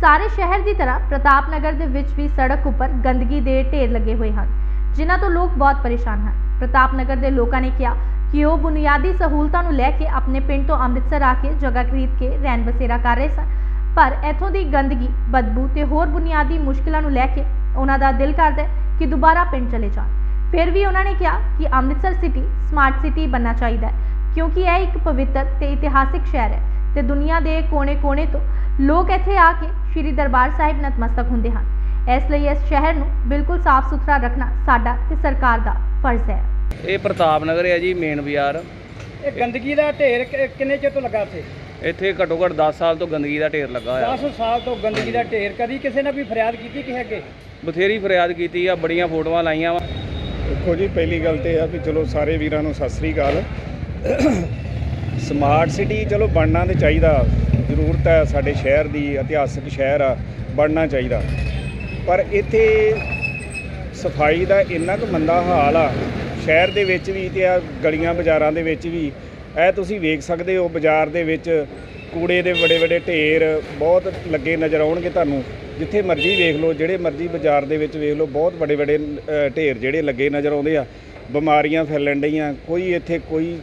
ਸਾਰੇ ਸ਼ਹਿਰ ਦੀ ਤਰ੍ਹਾਂ ਪ੍ਰਤਾਪ ਨਗਰ ਦੇ ਵਿੱਚ ਵੀ ਸੜਕ ਉੱਪਰ ਗੰਦਗੀ ਦੇ ਢੇਰ ਲੱਗੇ ਹੋਏ ਹਨ, ਜਿਨ੍ਹਾਂ ਤੋਂ ਲੋਕ ਬਹੁਤ ਪਰੇਸ਼ਾਨ ਹਨ। ਪ੍ਰਤਾਪ ਨਗਰ ਦੇ ਲੋਕਾਂ ਨੇ ਕਿਹਾ ਕਿ ਉਹ ਬੁਨਿਆਦੀ ਸਹੂਲਤਾਂ ਨੂੰ ਲੈ ਕੇ ਆਪਣੇ ਪਿੰਡ ਤੋਂ ਅੰਮ੍ਰਿਤਸਰ ਆ ਕੇ ਜਗ੍ਹਾ ਖਰੀਦ ਕੇ ਰਹਿਣ ਬਸੇਰਾ ਕਰ ਰਹੇ ਸਨ। ਪਰ ਇੱਥੋਂ ਦੀ ਗੰਦਗੀ, ਬਦਬੂ ਤੇ ਹੋਰ ਬੁਨਿਆਦੀ ਮੁਸ਼ਕਲਾਂ ਨੂੰ ਲੈ ਕੇ ਉਹਨਾਂ ਦਾ ਦਿਲ ਕਰਦਾ ਕਿ ਦੁਬਾਰਾ ਪਿੰਡ ਚਲੇ ਜਾਣ। ਫਿਰ ਵੀ ਉਹਨਾਂ ਨੇ ਕਿਹਾ ਕਿ ਅੰਮ੍ਰਿਤਸਰ ਸਿਟੀ ਸਮਾਰਟ ਸਿਟੀ ਬਣਨਾ ਚਾਹੀਦਾ ਹੈ, ਕਿਉਂਕਿ ਇਹ ਇੱਕ ਪਵਿੱਤਰ ਤੇ ਇਤਿਹਾਸਿਕ ਸ਼ਹਿਰ ਹੈ। ਤੇ ਦੁਨੀਆ ਦੇ ਕੋਨੇ-ਕੋਨੇ ਤੋਂ ਲੋਕ ਇੱਥੇ ਆ ਕੇ ਸ੍ਰੀ ਦਰਬਾਰ ਸਾਹਿਬ ਨਤਮਸਤਕ ਹੁੰਦੇ ਹਨ। ਇਸ ਲਈ ਇਸ ਸ਼ਹਿਰ ਨੂੰ ਬਿਲਕੁਲ ਸਾਫ਼ ਸੁਥਰਾ ਰੱਖਣਾ ਸਾਡਾ ਤੇ ਸਰਕਾਰ ਦਾ ਫਰਜ਼ ਹੈ। ਇਹ ਪ੍ਰਤਾਪ ਨਗਰ ਹੈ ਜੀ ਮੇਨ ਬਾਜ਼ਾਰ। ਇਹ ਗੰਦਗੀ ਦਾ ਢੇਰ ਕਿ- ਕਿੰਨੇ ਚਿਰ ਤੋਂ ਲੱਗਾ ਇੱਥੇ? ਇੱਥੇ ਘੱਟੋ ਘੱਟ 10 ਸਾਲ ਤੋਂ ਗੰਦਗੀ ਦਾ ਢੇਰ ਲੱਗਾ ਹੋਇਆ। 10 ਸਾਲ ਤੋਂ ਗੰਦਗੀ ਦਾ ਢੇਰ। ਕਦੀ ਕਿਸੇ ਨੇ ਕੋਈ ਫਰਿਆਦ ਕੀਤੀ ਕਿਸੇ ਅੱਗੇ? ਬਥੇਰੀ ਫਰਿਆਦ ਕੀਤੀ ਆ ਬੜੀਆਂ ਫੋਟੋਆਂ ਲਾਈਆਂ ਵਾ। ਦੇਖੋ ਜੀ ਪਹਿਲੀ ਗੱਲ ਤੇ ਇਹ ਆ ਵੀ ਚਲੋ ਸਾਰੇ ਵੀਰਾਂ ਨੂੰ ਸਤਿ ਸ੍ਰੀ ਅਕਾਲ। ਸਮਾਰਟ ਸਿਟੀ ਚਲੋ ਬਣਨਾ ਤੇ ਚਾਹੀਦਾ। ਜ਼ਰੂਰਤ ਹੈ ਸਾਡੇ ਸ਼ਹਿਰ ਦੀ, ਇਤਿਹਾਸਕ ਸ਼ਹਿਰ ਆ, ਬਣਨਾ ਚਾਹੀਦਾ। ਪਰ ਇੱਥੇ ਸਫ਼ਾਈ ਦਾ ਇੰਨਾ ਕੁ ਮੰਦਾ ਹਾਲ ਆ, ਸ਼ਹਿਰ ਦੇ ਵਿੱਚ ਵੀ ਤੇ ਆ ਗਲੀਆਂ ਬਾਜ਼ਾਰਾਂ ਦੇ ਵਿੱਚ ਵੀ, ਇਹ ਤੁਸੀਂ ਵੇਖ ਸਕਦੇ ਹੋ ਬਾਜ਼ਾਰ ਦੇ ਵਿੱਚ ਕੂੜੇ ਦੇ ਵੱਡੇ ਵੱਡੇ ਢੇਰ ਬਹੁਤ ਲੱਗੇ ਨਜ਼ਰ ਆਉਣਗੇ ਤੁਹਾਨੂੰ। ਜਿੱਥੇ ਮਰਜ਼ੀ ਵੇਖ ਲਓ, ਜਿਹੜੇ ਮਰਜ਼ੀ ਬਾਜ਼ਾਰ ਦੇ ਵਿੱਚ ਵੇਖ ਲਓ, ਬਹੁਤ ਵੱਡੇ ਵੱਡੇ ਢੇਰ ਜਿਹੜੇ ਲੱਗੇ ਨਜ਼ਰ ਆਉਂਦੇ ਆ। ਬਿਮਾਰੀਆਂ ਫੈਲਣ ਡਈਆਂ, ਕੋਈ ਇੱਥੇ ਕੋਈ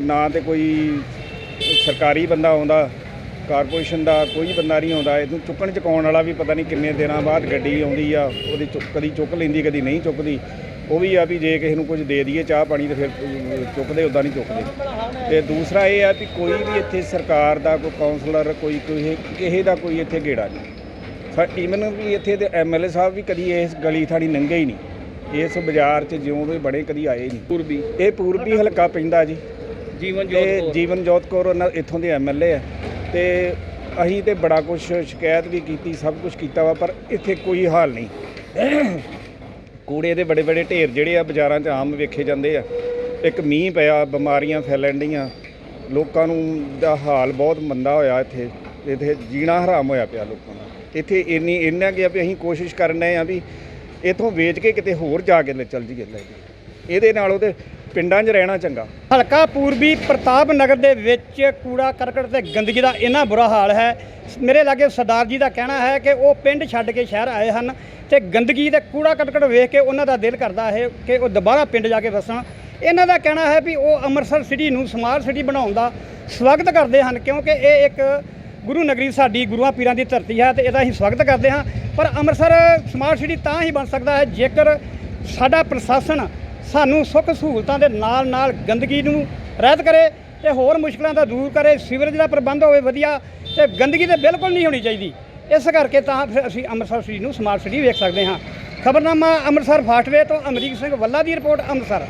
ਨਾ ਤੇ ਕੋਈ ਸਰਕਾਰੀ ਬੰਦਾ ਆਉਂਦਾ ਕਾਰਪੋਰੇਸ਼ਨ ਦਾ ਕੋਈ ਬੰਦਾ ਨਹੀਂ ਆਉਂਦਾ ਇਹਨੂੰ ਚੁੱਕਣ ਚੁਕਾਉਣ ਵਾਲਾ ਵੀ ਪਤਾ ਨਹੀਂ ਕਿੰਨੇ ਦਿਨਾਂ ਬਾਅਦ ਗੱਡੀ ਆਉਂਦੀ ਆ ਉਹਦੀ ਚੁੱਕ ਕਦੀ ਚੁੱਕ ਲੈਂਦੀ ਕਦੀ ਨਹੀਂ ਚੁੱਕਦੀ। ਉਹ ਵੀ ਆ ਵੀ ਜੇ ਕਿਸੇ ਨੂੰ ਕੁਝ ਦੇ ਦਈਏ ਚਾਹ ਪਾਣੀ ਤੇ ਫਿਰ ਚੁੱਕਦੇ ਉਦਾਂ ਨਹੀਂ ਚੁੱਕਦੇ। ਤੇ ਦੂਸਰਾ ਇਹ ਆ ਵੀ ਕੋਈ ਵੀ ਇੱਥੇ ਸਰਕਾਰ ਦਾ ਕੋਈ ਕਾਉਂਸਲਰ ਕੋਈ ਕੋਈ ਕਿਸੇ ਦਾ ਕੋਈ ਇੱਥੇ ਗੇੜਾ ਨਹੀਂ। ਸਰ ਈਵਨ ਵੀ ਇੱਥੇ ਦੇ ਐਮਐਲਏ ਸਾਹਿਬ ਵੀ ਕਦੀ ਇਸ ਗਲੀ ਥਾਣੀ ਲੰਘੇ ਹੀ ਨਹੀਂ। ਇਸ ਬਾਜ਼ਾਰ 'ਚ ਜਿਉਂ ਦੇ ਬੜੇ ਕਦੀ ਆਏ ਨਹੀਂ। ਪੂਰਬੀ। ਇਹ ਪੂਰਬੀ ਹਲਕਾ ਪੈਂਦਾ ਜੀ। ਤੇ ਜੋਤ ਕੌਰ। ਜੀਵਨ ਜੋਤ ਕੌਰ ਉਹਨਾਂ ਇੱਥੋਂ ਦੇ ਐਮਐਲਏ ਆ। ਤੇ ਅਸੀਂ ਤੇ ਬੜਾ ਕੁਝ ਸ਼ਿਕਾਇਤ ਵੀ ਕੀਤੀ ਸਭ ਕੁਝ ਕੀਤਾ ਵਾ ਪਰ ਇੱਥੇ ਕੋਈ ਹਾਲ ਨਹੀਂ। ਕੂੜੇ ਦੇ ਬੜੇ ਬੜੇ ਢੇਰ ਜਿਹੜੇ ਆ ਬਾਜ਼ਾਰਾਂ 'ਚ ਆਮ ਵੇਖੇ ਜਾਂਦੇ ਆ। ਇੱਕ ਮੀਂਹ ਪਿਆ ਬਿਮਾਰੀਆਂ ਫੈਲਣ ਡੀਆਂ ਲੋਕਾਂ ਨੂੰ ਦਾ ਹਾਲ ਬਹੁਤ ਮੰਦਾ ਹੋਇਆ ਇੱਥੇ। ਇੱਥੇ ਜੀਣਾ ਹਰਾਮ ਹੋਇਆ ਪਿਆ ਲੋਕਾਂ ਦਾ। ਇੱਥੇ ਇੰਨੀ ਇੰਨਾ ਕਿ ਵੀ ਅਸੀਂ ਕੋਸ਼ਿਸ਼ ਕਰਨ ਡਏ ਆ ਵੀ ਇੱਥੋਂ ਵੇਚ ਕੇ ਕਿਤੇ ਹੋਰ ਜਾ ਕੇ ਲੈ ਚੱਲ ਜੀਏ ਲੈ ਇਹਦੇ ਨਾਲੋਂ ਤੇ ਪਿੰਡਾਂ 'ਚ ਰਹਿਣਾ ਚੰਗਾ। ਹਲਕਾ ਪੂਰਬੀ ਪ੍ਰਤਾਪ ਨਗਰ ਦੇ ਵਿੱਚ ਕੂੜਾ ਕਰਕਟ ਤੇ ਗੰਦਗੀ ਦਾ ਇੰਨਾ ਬੁਰਾ ਹਾਲ ਹੈ। ਮੇਰੇ ਲਾਗੇ ਸਰਦਾਰ ਜੀ ਦਾ ਕਹਿਣਾ ਹੈ ਕਿ ਉਹ ਪਿੰਡ ਛੱਡ ਕੇ ਸ਼ਹਿਰ ਆਏ ਹਨ ਤੇ ਗੰਦਗੀ ਤੇ ਕੂੜਾ ਕਰਕਟ ਵੇਖ ਕੇ ਉਹਨਾਂ ਦਾ ਦਿਲ ਕਰਦਾ ਹੈ ਕਿ ਉਹ ਦੁਬਾਰਾ ਪਿੰਡ ਜਾ ਕੇ ਵਸਣ। ਇਹਨਾਂ ਦਾ ਕਹਿਣਾ ਹੈ ਵੀ ਉਹ ਅੰਮ੍ਰਿਤਸਰ ਸਿਟੀ ਨੂੰ ਸਮਾਰਟ ਸਿਟੀ ਬਣਾਉਣ ਦਾ ਸਵਾਗਤ ਕਰਦੇ ਹਨ ਕਿਉਂਕਿ ਇਹ ਇੱਕ ਗੁਰੂ ਨਗਰੀ ਸਾਡੀ ਗੁਰੂਆਂ ਪੀਰਾਂ ਦੀ ਧਰਤੀ ਹੈ ਤੇ ਇਹਦਾ ਅਸੀਂ ਸਵਾਗਤ ਕਰਦੇ ਹਾਂ। ਪਰ ਅੰਮ੍ਰਿਤਸਰ ਸਮਾਰਟ ਸਿਟੀ ਤਾਂ ਹੀ ਬਣ ਸਕਦਾ ਹੈ ਜੇਕਰ ਸਾਡਾ ਪ੍ਰਸ਼ਾਸਨ ਸਾਨੂੰ ਸੁੱਖ ਸਹੂਲਤਾਂ ਦੇ ਨਾਲ ਨਾਲ ਗੰਦਗੀ ਨੂੰ ਰਹਿਤ ਕਰੇ ਤੇ ਹੋਰ ਮੁਸ਼ਕਲਾਂ ਦਾ ਦੂਰ ਕਰੇ, ਸੀਵਰੇਜ ਦਾ ਪ੍ਰਬੰਧ ਹੋਵੇ ਵਧੀਆ ਤੇ ਗੰਦਗੀ ਤੇ ਬਿਲਕੁਲ ਨਹੀਂ ਹੋਣੀ ਚਾਹੀਦੀ। ਇਸ ਕਰਕੇ ਤਾਂ ਫਿਰ ਅਸੀਂ ਅੰਮ੍ਰਿਤਸਰ ਸਿਟੀ ਨੂੰ ਸਮਾਰਟ ਸਿਟੀ ਵੇਖ ਸਕਦੇ ਹਾਂ। ਖਬਰਨਾਮਾ ਅੰਮ੍ਰਿਤਸਰ ਫਾਸਟਵੇ ਤੋਂ ਅਮਰੀਕ ਸਿੰਘ ਵੱਲਾ ਦੀ ਰਿਪੋਰਟ ਅੰਮ੍ਰਿਤਸਰ।